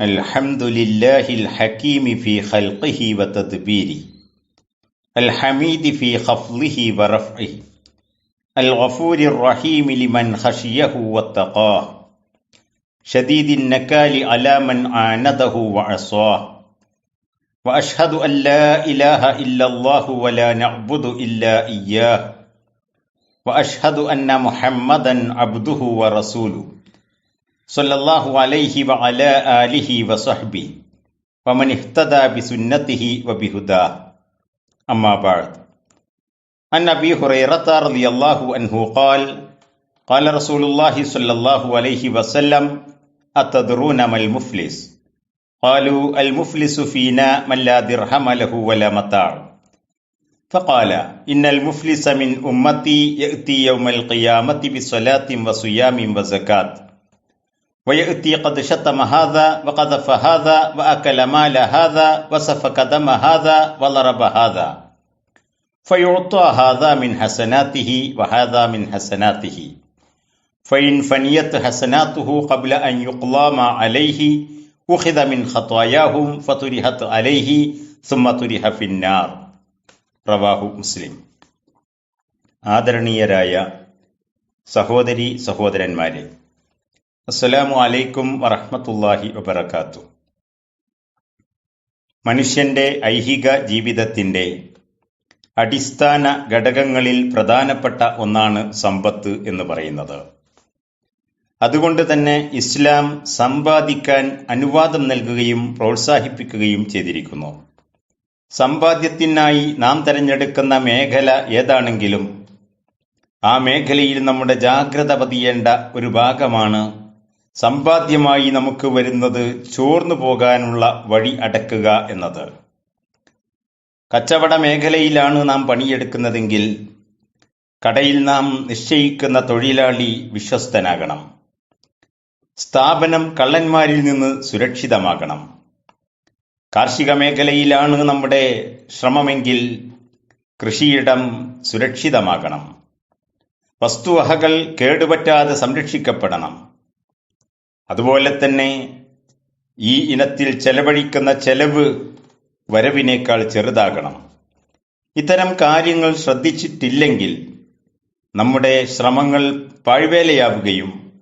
الحمد لله الحكيم في خلقه وتدبيره. الحميد في خفضه ورفعه. الغفور الرحيم لمن خشيه واتقاه. شديد النكال على من عانده وعصاه. وأشهد أن لا إله إلا الله ولا نعبد إلا إياه. وأشهد أن محمدا عبده ورسوله. صلى الله عليه وعلى آله وصحبه ومن اهتدى بسنته وبهداه. أما بعد عن أبي هريرة رضي الله عنه قال قال رسول الله صلى الله عليه وسلم أتدرون ما المفلس؟ قالوا المفلس فينا من لا درهم له ولا متاع. فقال إن المفلس من أمتي يأتي يوم القيامة بصلاة وصيام وزكاة. ويأتي قد شتم هذا وقذف هذا وأكل مال هذا وسفك دم هذا وضرب هذا فيعطى هذا من حسناته وهذا من حسناته فإن فنيت حسناته قبل أن يقضى ما عليه أخذ من خطاياهم فطرحت عليه ثم طرح في النار റവാഹു മുസ്ലിം ആദരണീയരായ സഹോദരി സഹോദരന്മാരെ അസ്സലാമു അലൈക്കും വറഹ്മത്തുള്ളാഹി വബർക്കാത്തു മനുഷ്യന്റെ ഐഹിക ജീവിതത്തിന്റെ അടിസ്ഥാന ഘടകങ്ങളിൽ പ്രധാനപ്പെട്ട ഒന്നാണ് സമ്പത്ത് എന്ന് പറയുന്നത്. അതുകൊണ്ട് തന്നെ ഇസ്ലാം സമ്പാദിക്കാൻ അനുവാദം നൽകുകയും പ്രോത്സാഹിപ്പിക്കുകയും ചെയ്തിരിക്കുന്നു. സമ്പാദ്യത്തിനായി നാം തിരഞ്ഞെടുക്കുന്ന മേഖല ഏതാണെങ്കിലും ആ മേഖലയിൽ നമ്മുടെ ജാഗ്രത പതിയേണ്ട ഒരു ഭാഗമാണ് സമ്പാദ്യമായി നമുക്ക് വരുന്നത് ചോർന്നു പോകാനുള്ള വഴി അടക്കുക എന്നത്. കച്ചവട മേഖലയിലാണ് നാം പണിയെടുക്കുന്നതെങ്കിൽ കടയിൽ നാം നിശ്ചയിക്കുന്ന തൊഴിലാളി വിശ്വസ്തനാകണം. സ്ഥാപനം കള്ളന്മാരിൽ നിന്ന് സുരക്ഷിതമാകണം. കാർഷിക മേഖലയിലാണ് നമ്മുടെ ശ്രമമെങ്കിൽ കൃഷിയിടം സുരക്ഷിതമാകണം. വസ്തുവഹകൾ കേടുപറ്റാതെ സംരക്ഷിക്കപ്പെടണം. അതുപോലെ തന്നെ ഈ ഇനത്തിൽ ചെലവഴിക്കുന്ന ചെലവ് വരവിനേക്കാൾ ചെറുതാകണം. ഇത്തരം കാര്യങ്ങൾ ശ്രദ്ധിച്ചിട്ടില്ലെങ്കിൽ നമ്മുടെ ശ്രമങ്ങൾ പാഴ്വേലയാവുകയും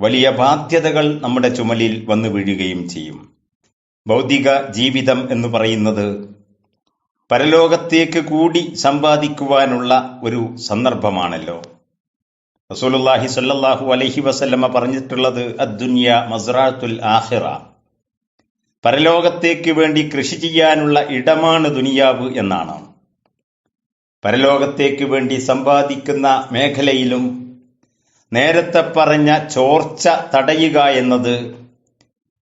വലിയ ബാധ്യതകൾ നമ്മുടെ ചുമലിൽ വന്നു വീഴുകയും ചെയ്യും. ഭൗതിക ജീവിതം എന്ന് പറയുന്നത് പരലോകത്തേക്ക് കൂടി സമ്പാദിക്കുവാനുള്ള ഒരു സന്ദർഭമാണല്ലോ. റസൂലുള്ളാഹി സ്വല്ലല്ലാഹു അലൈഹി വസല്ലമ പറഞ്ഞിട്ടുള്ളത് അദ്ദുന്യ മസ്റാത്തുൽ ആഹിറ പരലോകത്തേക്ക് വേണ്ടി കൃഷി ചെയ്യാനുള്ള ഇടമാണ് ദുനിയാവ് എന്നാണ്. പരലോകത്തേക്ക് വേണ്ടി സമ്പാദിക്കുന്ന മേഖലയിലും നേരത്തെ പറഞ്ഞ ചോർച്ച തടയുക എന്നത്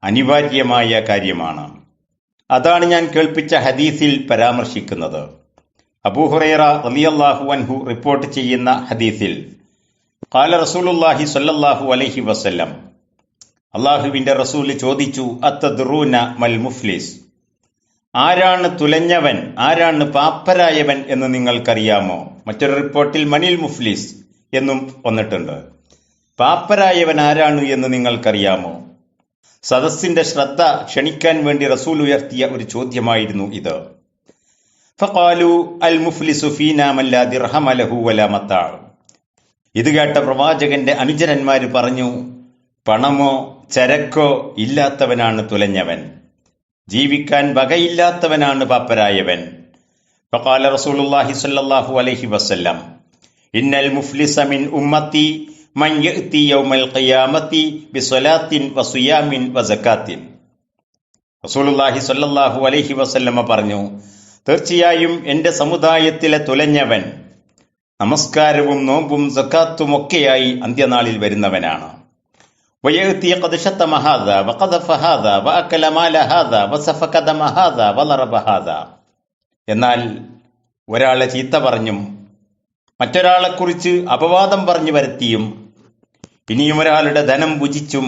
അനിവാര്യമായ കാര്യമാണ്. അതാണ് ഞാൻ കേൾപ്പിച്ച ഹദീസിൽ പരാമർശിക്കുന്നത്. അബൂഹുറൈറ റളിയല്ലാഹു അൻഹു റിപ്പോർട്ട് ചെയ്യുന്ന ഹദീസിൽ കാല റസൂലുല്ലാഹി സ്വല്ലല്ലാഹു അലൈഹി വസല്ലം അള്ളാഹുവിന്റെ റസൂൽ ചോദിച്ചു അത്തദ്റൂന മൽ മുഫ്ലിസ്? ആരാണ് തുലഞ്ഞവൻ? ആരാണ് പാപ്പരായവൻ എന്ന് നിങ്ങൾക്കറിയാമോ? മറ്റൊരു റിപ്പോർട്ടിൽ മണിൽ മുഫ്ലിസ് എന്നും വന്നിട്ടുണ്ട്. പാപ്പരായവൻ ആരാണ് എന്ന് നിങ്ങൾക്കറിയാമോ? സദസ്സിന്റെ ശ്രദ്ധ ക്ഷണിക്കാൻ വേണ്ടി റസൂൽ ഉയർത്തിയ ഒരു ചോദ്യമായിരുന്നു ഇത്. ഫഖാലു അൽ മുഫ്ലിസു ഫീനാ മല്ലാ ദിർഹമ ലഹു വലാ മത്താ. ഇത് കേട്ട പ്രവാചകന്റെ അനുജരന്മാർ പറഞ്ഞു പണമോ ചരക്കോ ഇല്ലാത്തവനാണ് തുലഞ്ഞവൻ. ജീവിക്കാൻ വകയില്ലാത്തവനാണ് പാപ്പരായവൻ. ഫഖാല റസൂലുള്ളാഹി സ്വല്ലല്ലാഹു അലൈഹി വസല്ലം ഇന്നൽ മുഫ്ലിസ മിൻ ഉമ്മത്തി അലൈഹി വസല്ലമ പറഞ്ഞു തീർച്ചയായും എന്റെ സമുദായത്തിലെ തുലഞ്ഞവൻ നമസ്കാരവും നോമ്പും സക്കാത്തും ഒക്കെയായി അന്ത്യനാളിൽ വരുന്നവനാണ് ويأتي قد شتم هذا وقذف هذا وأكل مال هذا وسفك دم هذا وضرب هذا എന്നാൽ ഒരാളെ ചീത്ത പറഞ്ഞും മറ്റൊരാളെക്കുറിച്ച് അപവാദം പറഞ്ഞു വരുത്തിയും ഇനിയും ഒരാളുടെ ധനം ഭുജിച്ചും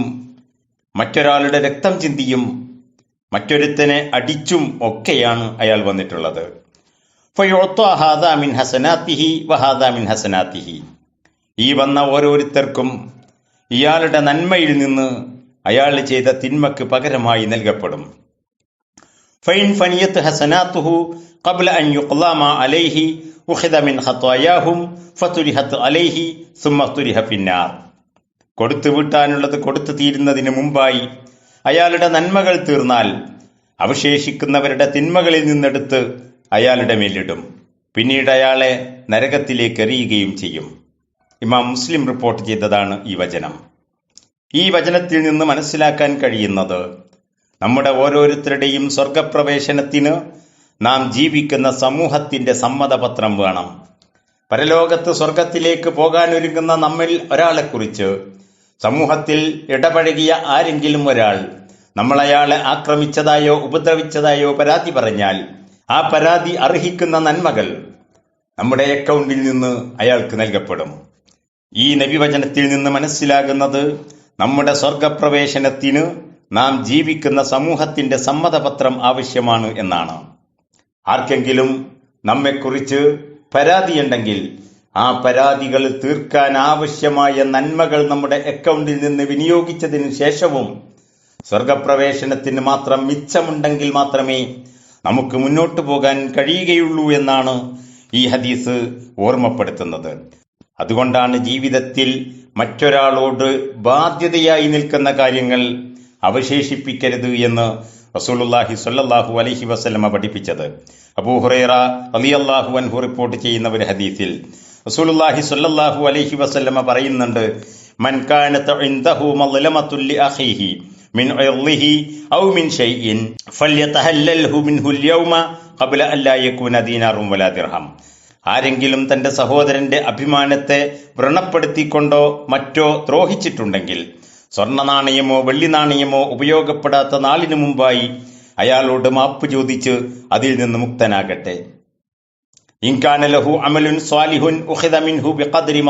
മറ്റൊരാളുടെ രക്തം ചിന്തിയും മറ്റൊരുത്തനെ അടിച്ചും ഒക്കെയാണ് അയാൾ വന്നിട്ടുള്ളത് ഫയുഅ്ത ഹാദാ മിൻ ഹസനാത്തിഹി വഹാദാ മിൻ ഹസനാത്തിഹി ഈ വന്ന ഓരോരുത്തർക്കും ഇയാളുടെ നന്മയിൽ നിന്ന് അയാൾ ചെയ്ത തിന്മക്ക് പകരമായി നൽകപ്പെടും ഫൈൻ ഫനിയത്ത് ഹസനാത്തുഹു قبل أن يقضى ما عليه أخذ من خطاياهم فطرحت عليه ثم طرح في النار കൊടുത്തു വിട്ടാനുള്ളത് കൊടുത്തു തീരുന്നതിന് മുമ്പായി അയാളുടെ നന്മകൾ തീർന്നാൽ അവശേഷിക്കുന്നവരുടെ തിന്മകളിൽ നിന്നെടുത്ത് അയാളുടെ മേലിടും. പിന്നീട് അയാളെ നരകത്തിലേക്ക് എറിയുകയും ചെയ്യും. ഇമാം മുസ്ലിം റിപ്പോർട്ട് ചെയ്തതാണ് ഈ വചനം. ഈ വചനത്തിൽ നിന്ന് മനസ്സിലാക്കാൻ കഴിയുന്നത് നമ്മുടെ ഓരോരുത്തരുടെയും സ്വർഗപ്രവേശനത്തിന് നാം ജീവിക്കുന്ന സമൂഹത്തിന്റെ സമ്മതപത്രം വേണം. പരലോകത്ത് സ്വർഗത്തിലേക്ക് പോകാനൊരുങ്ങുന്ന നമ്മിൽ ഒരാളെക്കുറിച്ച് സമൂഹത്തിൽ ഇടപഴകിയ ആരെങ്കിലും ഒരാൾ നമ്മളയാളെ ആക്രമിച്ചതായോ ഉപദ്രവിച്ചതായോ പരാതി പറഞ്ഞാൽ ആ പരാതി അർഹിക്കുന്ന നന്മകൾ നമ്മുടെ അക്കൗണ്ടിൽ നിന്ന് അയാൾക്ക് നൽകപ്പെടും. ഈ നബിവചനത്തിൽ നിന്ന് മനസ്സിലാകുന്നത് നമ്മുടെ സ്വർഗപ്രവേശനത്തിന് നാം ജീവിക്കുന്ന സമൂഹത്തിന്റെ സമ്മതപത്രം ആവശ്യമാണ് എന്നാണ്. ആർക്കെങ്കിലും നമ്മെക്കുറിച്ച് പരാതിയുണ്ടെങ്കിൽ ആ പരാതികൾ തീർക്കാൻ ആവശ്യമായ നന്മകൾ നമ്മുടെ അക്കൗണ്ടിൽ നിന്ന് വിനിയോഗിച്ചതിന് ശേഷവും സ്വർഗപ്രവേശനത്തിന് മാത്രം മിച്ചമുണ്ടെങ്കിൽ മാത്രമേ നമുക്ക് മുന്നോട്ട് പോകാൻ കഴിയുകയുള്ളൂ എന്നാണ് ഈ ഹദീസ് ഓർമ്മപ്പെടുത്തുന്നത്. അതുകൊണ്ടാണ് ജീവിതത്തിൽ മറ്റൊരാളോട് ബാധ്യതയായി നിൽക്കുന്ന കാര്യങ്ങൾ അവശേഷിപ്പിക്കരുത് എന്ന് റസൂലുള്ളാഹി സ്വല്ലല്ലാഹു അലഹി വസ്ലമ പഠിപ്പിച്ചത്. അബൂ അലി അള്ളാഹു അൻഹു റിപ്പോർട്ട് ചെയ്യുന്ന ഒരു ഹദീസിൽ റസൂലുള്ളാഹി സ്വല്ലല്ലാഹു അലഹി വസ്ലമ പറയുന്നുണ്ട് മൻ കാനത ഇൻദഹു أو من شيء മിൻ منه ഔ മിൻ ഷൈഇൻ لا മിൻഹു دينار ഖബ്ല درهم ആരെങ്കിലും തന്റെ സഹോദരന്റെ അഭിമാനത്തെ വ്രണപ്പെടുത്തിക്കൊണ്ടോ മറ്റോ ദ്രോഹിച്ചിട്ടുണ്ടെങ്കിൽ സ്വർണ നാണയമോ വെള്ളി നാണയമോ ഉപയോഗപ്പെടാത്ത നാളിനു മുമ്പായി അയാളോട് മാപ്പ് ചോദിച്ച് അതിൽ നിന്ന് മുക്തനാകട്ടെ. ഇൻകാനലഹു അമലുൻ സ്വാലിഹുൻ ബിഖദ്രി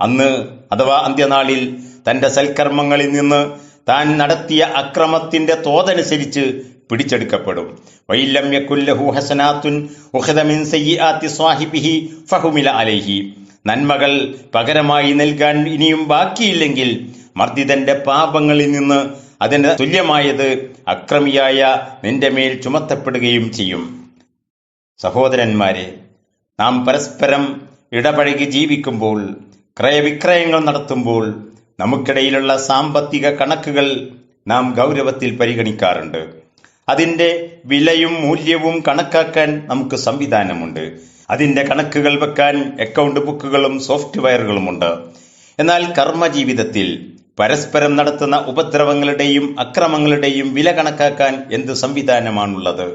അന്ന് അഥവാ അന്ത്യനാളിൽ തന്റെ സൽക്കർമ്മങ്ങളിൽ നിന്ന് താൻ നടത്തിയ അക്രമത്തിന്റെ തോതനുസരിച്ച് പിടിച്ചെടുക്കപ്പെടും. വൈലം ഹസനാത്തുൻ ഉഖിദ മിൻ സയ്യിആത്തി സ്വാഹിബിഹി ഫഹുമില അലൈഹി. നന്മകൾ പകരമായി നൽകാൻ ഇനിയും ബാക്കിയില്ലെങ്കിൽ മർദ്ദിതന്റെ പാപങ്ങളിൽ നിന്ന് അതിന് തുല്യമായത് അക്രമിയായ നിന്റെ മേൽ ചുമത്തപ്പെടുകയും ചെയ്യും. സഹോദരന്മാരെ നാം പരസ്പരം ഇടപഴകി ജീവിക്കുമ്പോൾ ക്രയവിക്രയങ്ങൾ നടത്തുമ്പോൾ നമുക്കിടയിലുള്ള സാമ്പത്തിക കണക്കുകൾ നാം ഗൗരവത്തിൽ പരിഗണിക്കാറുണ്ട്. അതിന്റെ വിലയും മൂല്യവും കണക്കാക്കാൻ നമുക്ക് സംവിധാനമുണ്ട്. അതിന്റെ കണക്കുകൾ വെക്കാൻ അക്കൗണ്ട് ബുക്കുകളും സോഫ്റ്റ്വെയറുകളുമുണ്ട് എന്നാൽ കർമ്മജീവിതത്തിൽ പരസ്പരം നടത്തുന്ന ഉപദ്രവങ്ങളുടെയും അക്രമങ്ങളുടെയും വില കണക്കാക്കാൻ എന്ത് സംവിധാനമാണുള്ളത്?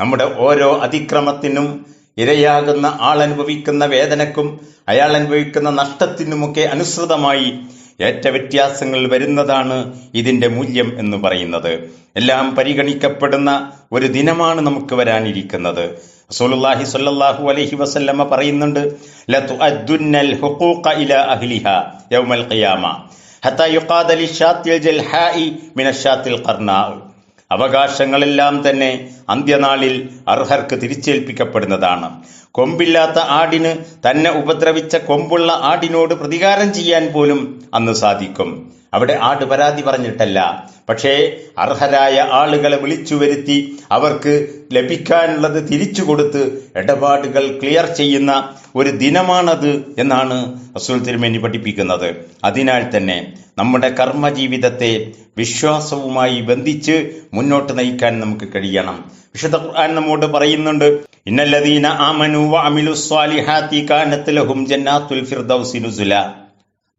നമ്മുടെ ഓരോ അതിക്രമത്തിനും ഇരയാകുന്ന ആൾ അനുഭവിക്കുന്ന വേദനക്കും അയാൾ അനുഭവിക്കുന്ന നഷ്ടത്തിനുമൊക്കെ അനുസൃതമായി ഏറ്റ വ്യത്യാസങ്ങൾ വരുന്നതാണ് ഇതിന്റെ മൂല്യം എന്ന് പറയുന്നത്. എല്ലാം പരിഗണിക്കപ്പെടുന്ന ഒരു ദിനമാണ് നമുക്ക് വരാനിരിക്കുന്നത്. റസൂലുള്ളാഹി സ്വല്ലല്ലാഹു അലൈഹി വസല്ലമ പറയുന്നുണ്ട് ലതുഅദ്ദുന്നൽ ഹുഖൂഖ ഇലാ അഹ്ലിഹ യൗമൽ ഖിയാമ യുഖാദ ജൽഹാഇ മിനശാത്തിൽ ഖർനാ അവകാശങ്ങളെല്ലാം തന്നെ അന്ത്യനാളിൽ അർഹർക്ക് തിരിച്ചേൽപ്പിക്കപ്പെടുന്നതാണ്. കൊമ്പില്ലാത്ത ആടിന് തന്നെ ഉപദ്രവിച്ച കൊമ്പുള്ള ആടിനോട് പ്രതികാരം ചെയ്യാൻ പോലും അന്ന് സാധിക്കും. അവിടെ ആട് പരാതി പറഞ്ഞിട്ടല്ല. പക്ഷേ അർഹരായ ആളുകളെ വിളിച്ചു വരുത്തി അവർക്ക് ലഭിക്കാനുള്ളത് തിരിച്ചു കൊടുത്ത് ഇടപാടുകൾ ക്ലിയർ ചെയ്യുന്ന ഒരു ദിനമാണത് എന്നാണ് റസൂൽ തിരുമേനി പഠിപ്പിക്കുന്നത്. അതിനാൽ തന്നെ നമ്മുടെ കർമ്മജീവിതത്തെ വിശ്വാസവുമായി ബന്ധിച്ച് മുന്നോട്ട് നയിക്കാൻ നമുക്ക് കഴിയണം. വിശുദ്ധ ഖുർആൻ നമ്മോട് പറയുന്നുണ്ട് ഇന്നല്ലദീന ആമനു വഅമിലുസ്സാലിഹാത്തി കാനത്ത് ലഹും ജന്നാത്തുൽ ഫിർദൗസി നുസുല.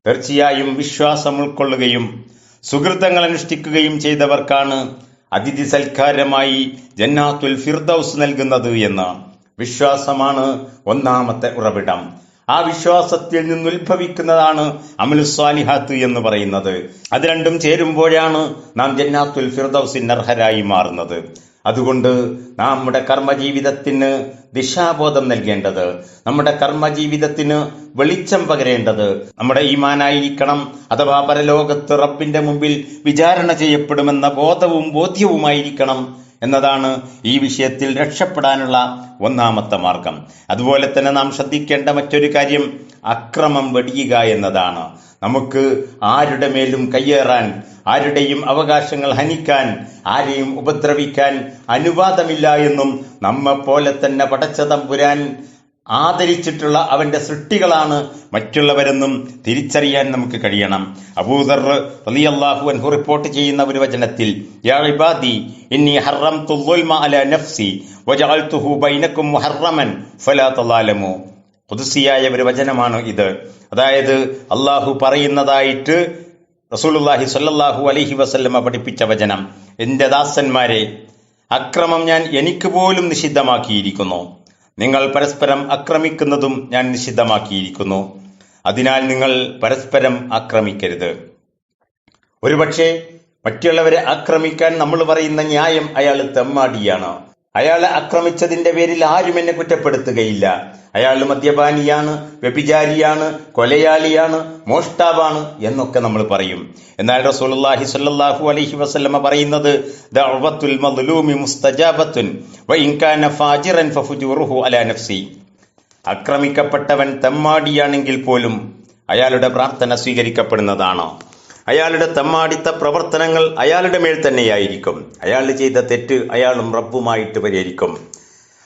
തീർച്ചയായും വിശ്വാസം ഉൾക്കൊള്ളുകയും സുഹൃത്തങ്ങൾ അനുഷ്ഠിക്കുകയും ചെയ്തവർക്കാണ് അതിഥി സൽക്കാരമായി ജന്നാത്തുൽ ഫിർദൌസ് നൽകുന്നത് എന്ന്. വിശ്വാസമാണ് ഒന്നാമത്തെ ഉറവിടം. ആ വിശ്വാസത്തിൽ നിന്ന് ഉത്ഭവിക്കുന്നതാണ് അമലുസ്വാലിഹാത്ത് എന്ന് പറയുന്നത്. അത് രണ്ടും ചേരുമ്പോഴാണ് നാം ജന്നാത്തുൽ ഫിർദൌസിന് അർഹരായി മാറുന്നത്. അതുകൊണ്ട് നമ്മുടെ കർമ്മജീവിതത്തിന് ദിശാബോധം നൽകേണ്ടത് നമ്മുടെ കർമ്മജീവിതത്തിന് വെളിച്ചം പകരേണ്ടത് നമ്മുടെ ഈമാനായിരിക്കണം അഥവാ പരലോകത്ത് റബ്ബിന്റെ മുമ്പിൽ വിചാരണ ചെയ്യപ്പെടുമെന്ന ബോധവും ബോധ്യവുമായിരിക്കണം എന്നതാണ് ഈ വിഷയത്തിൽ രക്ഷപ്പെടാനുള്ള ഒന്നാമത്തെ മാർഗം. അതുപോലെ തന്നെ നാം ശ്രദ്ധിക്കേണ്ട മറ്റൊരു കാര്യം അക്രമം വെടിയുക എന്നതാണ്. നമുക്ക് ആരുടെ മേലും കയ്യേറാൻ ആരുടെയും അവകാശങ്ങൾ ഹനിക്കാൻ ആരെയും ഉപദ്രവിക്കാൻ അനുവാദമില്ല എന്നും നമ്മെപ്പോലെ തന്നെ പടച്ച തമ്പുരാൻ ആദരിച്ചിട്ടുള്ള അവന്റെ സൃഷ്ടികളാണ് മറ്റുള്ളവരെന്നും തിരിച്ചറിയാൻ നമുക്ക് കഴിയണം. അബൂദർ റളിയല്ലാഹു അൻഹു റിപ്പോർട്ട് ചെയ്യുന്ന ഒരു വചനത്തിൽ ഇന്നി ദുൽമ അലാ നഫ്സി ഫലാ ഖുദ്സിയായ ഒരു വചനമാണ് ഇത്. അതായത് അള്ളാഹു പറയുന്നതായിട്ട് റസൂലുള്ളാഹി സ്വല്ലല്ലാഹു അലഹി വസല്ലമ്മ പഠിപ്പിച്ച വചനം എന്റെ ദാസന്മാരെ അക്രമം ഞാൻ എനിക്ക് പോലും നിഷിദ്ധമാക്കിയിരിക്കുന്നു. നിങ്ങൾ പരസ്പരം അക്രമിക്കുന്നതും ഞാൻ നിഷിദ്ധമാക്കിയിരിക്കുന്നു. അതിനാൽ നിങ്ങൾ പരസ്പരം ആക്രമിക്കരുത് ഒരുപക്ഷെ മറ്റുള്ളവരെ ആക്രമിക്കാൻ നമ്മൾ പറയുന്ന ന്യായം അയാൾ തെമ്മാടിയാണ്. അയാളെ ആക്രമിച്ചതിന്റെ പേരിൽ ആരും എന്നെ കുറ്റപ്പെടുത്തുകയില്ല. അയാൾ മദ്യപാനിയാണ് വ്യഭിചാരിയാണ് കൊലയാളിയാണ് മോഷ്ടാവാണ് എന്നൊക്കെ നമ്മൾ പറയും. എന്നാൽ റസൂലുള്ളാഹി സ്വല്ലല്ലാഹു അലൈഹി വസല്ലമ പറയുന്നത് ദഅവത്തുൽ കാന ഫാജിറൻ ഫഫുജൂറുഹു നഫ്സി. ആക്രമിക്കപ്പെട്ടവൻ തെമ്മാടിയാണെങ്കിൽ പോലും അയാളുടെ പ്രാർത്ഥന സ്വീകരിക്കപ്പെടുന്നതാണ്. അയാളുടെ തമ്മാടിത്ത പ്രവർത്തനങ്ങൾ അയാളുടെ മേൽ തന്നെയായിരിക്കും. അയാൾ ചെയ്ത തെറ്റ് അയാളും റബ്ബുമായിട്ട് പരിഹരിക്കും.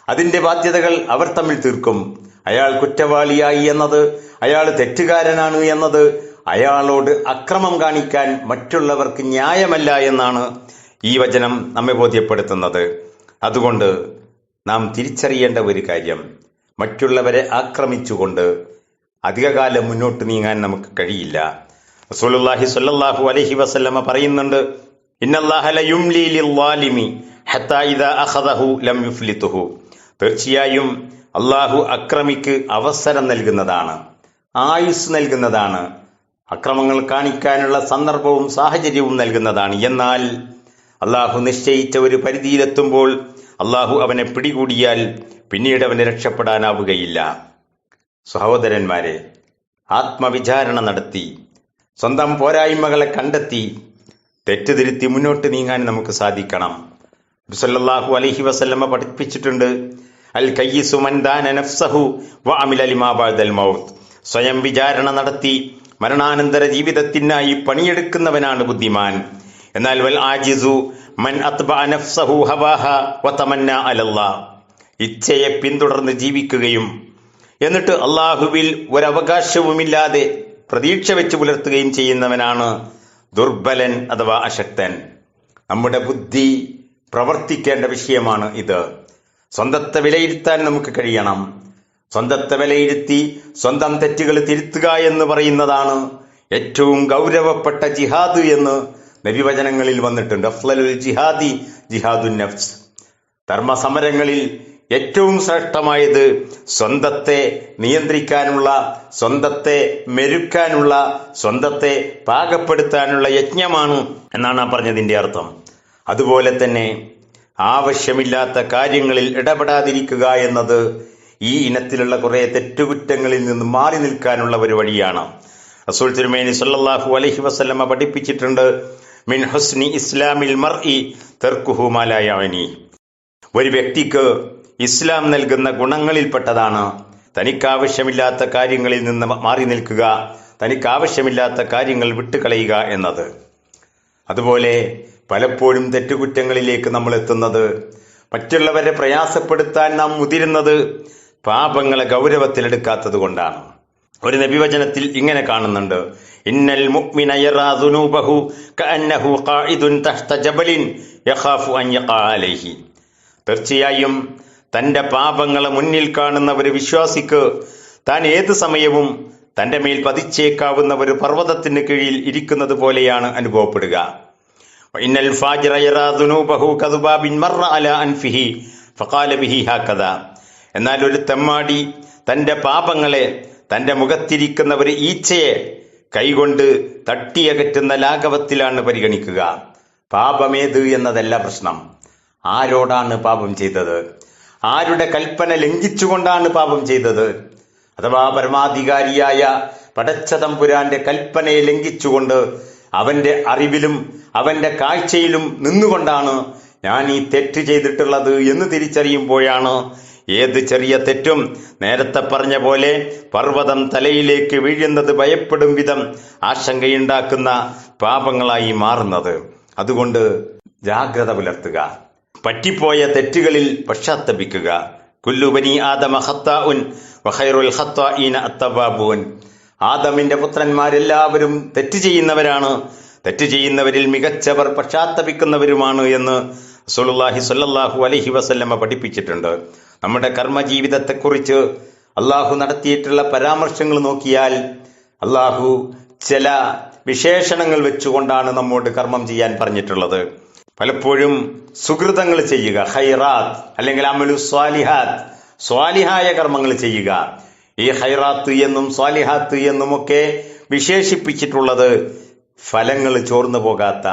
അതിന്റെ ബാധ്യതകൾ അവർ തമ്മിൽ തീർക്കും. അയാൾ കുറ്റവാളിയായി എന്നത് അയാൾ തെറ്റുകാരനാണ് എന്നത് അയാളോട് അക്രമം കാണിക്കാൻ മറ്റുള്ളവർക്ക് ന്യായമല്ല എന്നാണ് ഈ വചനം നമ്മെ ബോധ്യപ്പെടുത്തുന്നത്. അതുകൊണ്ട് നാം തിരിച്ചറിയേണ്ട ഒരു കാര്യം മറ്റുള്ളവരെ ആക്രമിച്ചുകൊണ്ട് അധികകാലം മുന്നോട്ട് നീങ്ങാൻ നമുക്ക് കഴിയില്ല. റസൂലുള്ളാഹി സ്വല്ലല്ലാഹു അലൈഹി വസല്ലമ പറയുന്നുണ്ട് തീർച്ചയായും അള്ളാഹു അക്രമിക്ക് അവസരം നൽകുന്നതാണ് ആയുസ് നൽകുന്നതാണ് അക്രമങ്ങൾ കാണിക്കാനുള്ള സന്ദർഭവും സാഹചര്യവും നൽകുന്നതാണ്. എന്നാൽ അള്ളാഹു നിശ്ചയിച്ച ഒരു പരിധിയിലെത്തുമ്പോൾ അള്ളാഹു അവനെ പിടികൂടിയാൽ പിന്നീട് അവനെ രക്ഷപ്പെടാനാവുകയില്ല. സഹോദരന്മാരെ ആത്മവിചാരണ നടത്തി സ്വന്തം പോരായ്മകളെ കണ്ടെത്തി തെറ്റുതിരുത്തി മുന്നോട്ട് നീങ്ങാൻ നമുക്ക് സാധിക്കണം. സല്ലല്ലാഹു അലൈഹി വസല്ലമ പഠിപ്പിച്ചിട്ടുണ്ട് അൽ കയ്യിസു മൻ ദാന നഫ്സഹു വ അമില ലിമാ മൗത്ത്. സ്വയം വിചാരണ നടത്തി മരണാനന്തര ജീവിതത്തിനായി പണിയെടുക്കുന്നവനാണ് ബുദ്ധിമാൻ. എന്നാൽ വൽ ആജിസു മൻ അത്ബഅ നഫ്സഹു ഹവാഹ വ തമന്ന അലല്ലാ. ഇച്ഛയെ പിന്തുടർന്ന് ജീവിക്കുകയും എന്നിട്ട് അള്ളാഹുവിൽ ഒരവകാശവുമില്ലാതെ പ്രതീക്ഷ വെച്ച് പുലർത്തുകയും ചെയ്യുന്നവനാണ് ദുർബലൻ അഥവാ അശക്തൻ. നമ്മുടെ ബുദ്ധി പ്രവർത്തിക്കേണ്ട വിഷയമാണ് ഇത്. സ്വന്തത്തെ വിലയിരുത്താൻ നമുക്ക് കഴിയണം. സ്വന്തത്തെ വിലയിരുത്തി സ്വന്തം തെറ്റുകൾ തിരുത്തുക എന്ന് പറയുന്നതാണ് ഏറ്റവും ഗൗരവപ്പെട്ട ജിഹാദ് എന്ന് നബിവചനങ്ങളിൽ വന്നിട്ടുണ്ട്. അഫ്ലലുൽ ജിഹാദി ജിഹാദുൻ നഫ്സ്. ധർമ്മസമരങ്ങളിൽ ഏറ്റവും ശ്രേഷ്ഠമായത് സ്വന്തത്തെ നിയന്ത്രിക്കാനുള്ള സ്വന്തത്തെ മെരുക്കാനുള്ള സ്വന്തത്തെ പാകപ്പെടുത്താനുള്ള യജ്ഞമാണ് എന്നാണ് ആ പറഞ്ഞതിന്റെ അർത്ഥം. അതുപോലെ തന്നെ ആവശ്യമില്ലാത്ത കാര്യങ്ങളിൽ ഇടപെടാതിരിക്കുക എന്നത് ഈ ഇനത്തിലുള്ള കുറേ തെറ്റുകുറ്റങ്ങളിൽ നിന്ന് മാറി നിൽക്കാനുള്ള ഒരു വഴിയാണ്. റസൂൽ തിരുമേനി സല്ലാഹു അലഹി വസ്ലമ പഠിപ്പിച്ചിട്ടുണ്ട് മിൻ ഹുസ്നി ഇസ്ലാമിൽ മർ ഇ തെർക്കുഹുമാലായ ഒരു വ്യക്തിക്ക് ഇസ്ലാം നൽകുന്ന ഗുണങ്ങളിൽപ്പെട്ടതാണ്. തനിക്കാവശ്യമില്ലാത്ത കാര്യങ്ങളിൽ നിന്ന് മാറി നിൽക്കുക തനിക്കാവശ്യമില്ലാത്ത കാര്യങ്ങൾ വിട്ടുകളയുക എന്നത്. അതുപോലെ പലപ്പോഴും തെറ്റുകുറ്റങ്ങളിലേക്ക് നമ്മൾ എത്തുന്നത് മറ്റുള്ളവരെ പ്രയാസപ്പെടുത്താൻ നാം മുതിരുന്നത് പാപങ്ങളെ ഗൗരവത്തിലെടുക്കാത്തത് കൊണ്ടാണ്. ഒരു നബിവചനത്തിൽ ഇങ്ങനെ കാണുന്നുണ്ട്. ഇന്നൽ മുഅ്മിന കഅന്നഹു തഹ്ത ജബലിൻ യഖാഫു അൻ തീർച്ചയായും തന്റെ പാപങ്ങളെ മുന്നിൽ കാണുന്ന ഒരു വിശ്വാസിക്ക് താൻ ഏത് സമയവും തന്റെ മേൽ പതിച്ചേക്കാവുന്ന ഒരു പർവതത്തിന് കീഴിൽ ഇരിക്കുന്നത് പോലെയാണ് അനുഭവപ്പെടുക. എന്നാൽ ഒരു തെമ്മാടി തന്റെ പാപങ്ങളെ തന്റെ മുഖത്തിരിക്കുന്ന ഒരു ഈച്ചയെ കൈകൊണ്ട് തട്ടിയകറ്റുന്ന ലാഘവത്തിലാണ് പരിഗണിക്കുക. പാപമേത് എന്നതല്ല പ്രശ്നം. ആരോടാണ് പാപം ചെയ്തത്? ആരുടെ കൽപ്പന ലംഘിച്ചുകൊണ്ടാണ് പാപം ചെയ്തത്? അഥവാ പരമാധികാരിയായ പടച്ചതമ്പുരാന്റെ കൽപ്പനയെ ലംഘിച്ചുകൊണ്ട് അവന്റെ അറിവിലും അവന്റെ കാഴ്ചയിലും നിന്നുകൊണ്ടാണ് ഞാൻ ഈ തെറ്റ് ചെയ്തിട്ടുള്ളത് എന്ന് തിരിച്ചറിയുമ്പോഴാണ് ഏത് ചെറിയ തെറ്റും നേരത്തെ പറഞ്ഞ പോലെ പർവതം തലയിലേക്ക് വീഴുന്നത് ഭയപ്പെടും വിധം ആശങ്കയുണ്ടാക്കുന്ന പാപങ്ങളായി മാറുന്നത്. അതുകൊണ്ട് ജാഗ്രത പുലർത്തുക. പറ്റിപ്പോയ തെറ്റുകളിൽ പശ്ചാത്തപിക്കുക. കുല്ലുബനി ആദമ ഹത്താഉൻ വഖൈറുൽ ഹത്താഇന അത്തബാബുൻ ആദമിന്റെ പുത്രന്മാരെല്ലാവരും തെറ്റ് ചെയ്യുന്നവരാണ്. തെറ്റ് ചെയ്യുന്നവരിൽ മികച്ചവർ പശ്ചാത്തപിക്കുന്നവരുമാണ് എന്ന് സുലുല്ലാഹി സ്വല്ലല്ലാഹു അലഹി വസല്ലമ പഠിപ്പിച്ചിട്ടുണ്ട്. നമ്മുടെ കർമ്മജീവിതത്തെക്കുറിച്ച് അള്ളാഹു നടത്തിയിട്ടുള്ള പരാമർശങ്ങൾ നോക്കിയാൽ അള്ളാഹു ചില വിശേഷണങ്ങൾ വെച്ചുകൊണ്ടാണ് നമ്മോട് കർമ്മം ചെയ്യാൻ പറഞ്ഞിട്ടുള്ളത്. പലപ്പോഴും സുഹൃതങ്ങൾ ചെയ്യുക ഹൈറാത്ത് അല്ലെങ്കിൽ അമലു സ്വാലിഹാത്ത് സ്വാലിഹായ കർമ്മങ്ങൾ ചെയ്യുക. ഈ ഹൈറാത്ത് എന്നും സ്വാലിഹാത്ത് എന്നുമൊക്കെ വിശേഷിപ്പിച്ചിട്ടുള്ളത് ഫലങ്ങൾ ചോർന്നു പോകാത്ത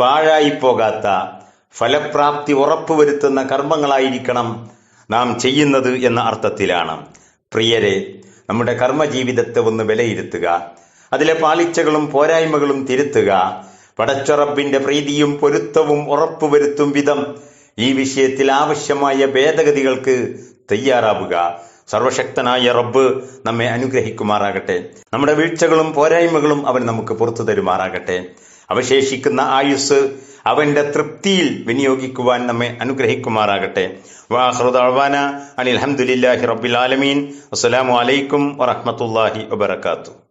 പാഴായി പോകാത്ത ഫലപ്രാപ്തി ഉറപ്പുവരുത്തുന്ന കർമ്മങ്ങളായിരിക്കണം നാം ചെയ്യുന്നത് എന്ന അർത്ഥത്തിലാണ്. പ്രിയരെ നമ്മുടെ കർമ്മജീവിതത്തെ ഒന്ന് വിലയിരുത്തുക. അതിലെ പാളിച്ചകളും പോരായ്മകളും തിരുത്തുക. പടച്ചുറപ്പിന്റെ പ്രീതിയും പൊരുത്തവും ഉറപ്പുവരുത്തും വിധം ഈ വിഷയത്തിൽ ആവശ്യമായ ഭേദഗതികൾക്ക് തയ്യാറാവുക. സർവശക്തനായ റബ്ബ് നമ്മെ അനുഗ്രഹിക്കുമാറാകട്ടെ. നമ്മുടെ വീഴ്ചകളും പോരായ്മകളും അവൻ നമുക്ക് പുറത്തു തരുമാറാകട്ടെ. അവശേഷിക്കുന്ന ആയുസ് അവന്റെ തൃപ്തിയിൽ വിനിയോഗിക്കുവാൻ നമ്മെ അനുഗ്രഹിക്കുമാറാകട്ടെ. വാഹൃദാന അലി അലഹമുല്ലാഹി റബ്ബിൽ ആലമീൻ. അസ്സലാമു അലൈക്കും വറഹ്മത്തുള്ളാഹി വബറകാതുഹു.